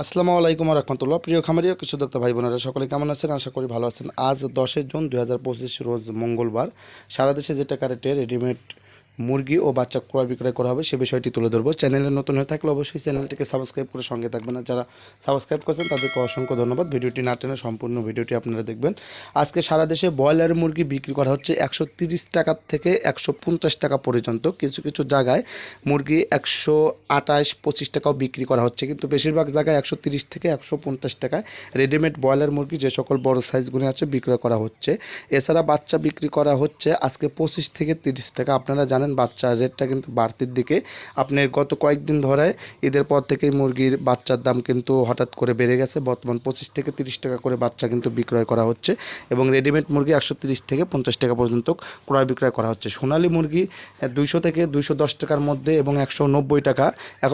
আসসালামু আলাইকুম রহমতুল্লাহ। প্রিয় খামারিও, কিছু দক্তা ভাই বোনেরা সকলে কেমন আছেন? আশা করি ভালো আছেন। আজ দশই জুন দু হাজার পঁচিশ, রোজ মঙ্গলবার। সারা দেশে যে টাকা রেটে রেডিমেড মুরগি ও বাচ্চা ক্রয় বিক্রয় করা হবে, সে বিষয়টি তুলে ধরবো। চ্যানেলে নতুন হয়ে থাকলে অবশ্যই চ্যানেলটিকে সাবস্ক্রাইব করে সঙ্গে থাকবেন। আর যারা সাবস্ক্রাইব করছেন, তাদেরকে অসংখ্য ধন্যবাদ। ভিডিওটি না টেনে সম্পূর্ণ ভিডিওটি আপনারা দেখবেন। আজকে সারা দেশে ব্রয়লার মুরগি বিক্রি করা হচ্ছে একশো টাকা থেকে একশো পঞ্চাশ টাকা পর্যন্ত। কিছু কিছু জায়গায় মুরগি একশো আঠাশ পঁচিশ টাকাও বিক্রি করা হচ্ছে। কিন্তু বেশিরভাগ জায়গায় একশো থেকে একশো পঞ্চাশ টাকায় রেডিমেড ব্রয়লার মুরগি যে সকল বড় সাইজগুলি আছে বিক্রয় করা হচ্ছে। এছাড়া বাচ্চা বিক্রি করা হচ্ছে আজকে পঁচিশ থেকে তিরিশ টাকা। আপনারা জানেন বাচ্চার রেটটা কিন্তু বাড়তির দিকে। আপনার গত কয়েকদিন ধরে ঈদের পর থেকেই মুরগির বাচ্চার দাম কিন্তু হঠাৎ করে বেড়ে গেছে। বর্তমান পঁচিশ থেকে তিরিশ টাকা করে বাচ্চা কিন্তু বিক্রয় করা হচ্ছে এবং রেডিমেড মুরগি একশো থেকে পঞ্চাশ টাকা পর্যন্ত ক্রয় বিক্রয় করা হচ্ছে। সোনালী মুরগি দুইশো থেকে দুইশো দশ টাকার মধ্যে এবং একশো নব্বই টাকা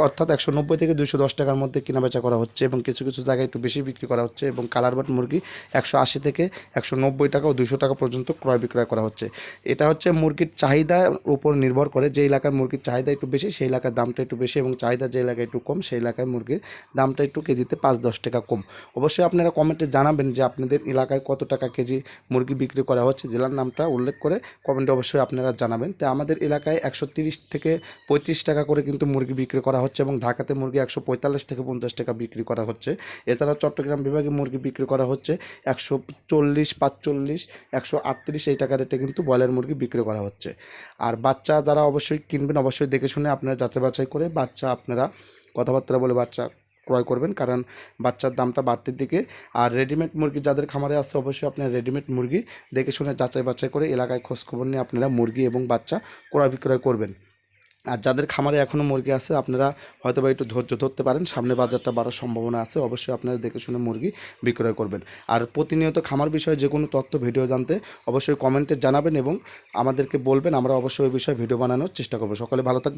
অর্থাৎ একশো নব্বই থেকে দুইশো দশ টাকার মধ্যে কেনা বেচা করা হচ্ছে এবং কিছু কিছু জায়গায় একটু বেশি বিক্রি করা হচ্ছে এবং কালার বাট মুরগি একশো আশি থেকে একশো নব্বই টাকা ও দুশো টাকা পর্যন্ত ক্রয় বিক্রয় করা হচ্ছে। এটা হচ্ছে মুরগির চাহিদার উপর নির্ভর করে যে এলাকার মুরগির চাহিদা একটু বেশি, সেই এলাকার দামটা একটু বেশি এবং চাহিদা যে এলাকায় একটু কম, সেই এলাকায় মুরগির দামটা একটু কেজিতে পাঁচ দশ টাকা কম। অবশ্যই আপনারা কমেন্টে জানাবেন যে আপনাদের এলাকায় কত টাকা কেজি মুরগি বিক্রি করা হচ্ছে। জেলার নামটা উল্লেখ করে কমেন্টে অবশ্যই আপনারা জানাবেন। তো আমাদের এলাকায় একশো থেকে পঁয়ত্রিশ টাকা করে কিন্তু মুরগি বিক্রি করা হচ্ছে এবং ঢাকাতে মুরগি একশো পঁয়তাল্লিশ থেকে পঞ্চাশ টাকা বিক্রি করা হচ্ছে। এছাড়া চট্টগ্রাম বিভাগে মুরগি বিক্রি করা হচ্ছে একশো চল্লিশ, পাঁচচল্লিশ, একশো আটত্রিশ, এই টাকা রেটে কিন্তু ব্রয়লার মুরগি বিক্রি করা হচ্ছে। আর বাচ্চা যারা অবশ্যই কিনবেন, অবশ্যই দেখে শুনে আপনারা যাচাই বাছাই করে বাচ্চা আপনারা কথাবার্তা বলে বাচ্চা ক্রয় করবেন। কারণ বাচ্চার দামটা বাড়তির দিকে। আর রেডিমেড মুরগি যাদের খামারে আছে, অবশ্যই আপনারা রেডিমেড মুরগি দেখে শুনে যাচাই বাছাই করে এলাকায় খোঁজখবর নিয়ে আপনারা মুরগি এবং বাচ্চা ক্রয় বিক্রয় করবেন। আর যাদের খামারে এখনও মুরগি আছে, আপনারা হয়তো বা একটু ধৈর্য ধরতে পারেন। সামনে বাজারটা বাড়ার সম্ভাবনা আছে, অবশ্যই আপনারা দেখে শুনে মুরগি বিক্রয় করবেন। আর প্রতিনিয়ত খামার বিষয়ে যে কোনো তথ্য, ভিডিও জানতে অবশ্যই কমেন্টে জানাবেন এবং আমাদেরকে বলবেন। আমরা অবশ্যই ওই বিষয়ে ভিডিও বানানোর চেষ্টা করব। সকলে ভালো থাকবেন।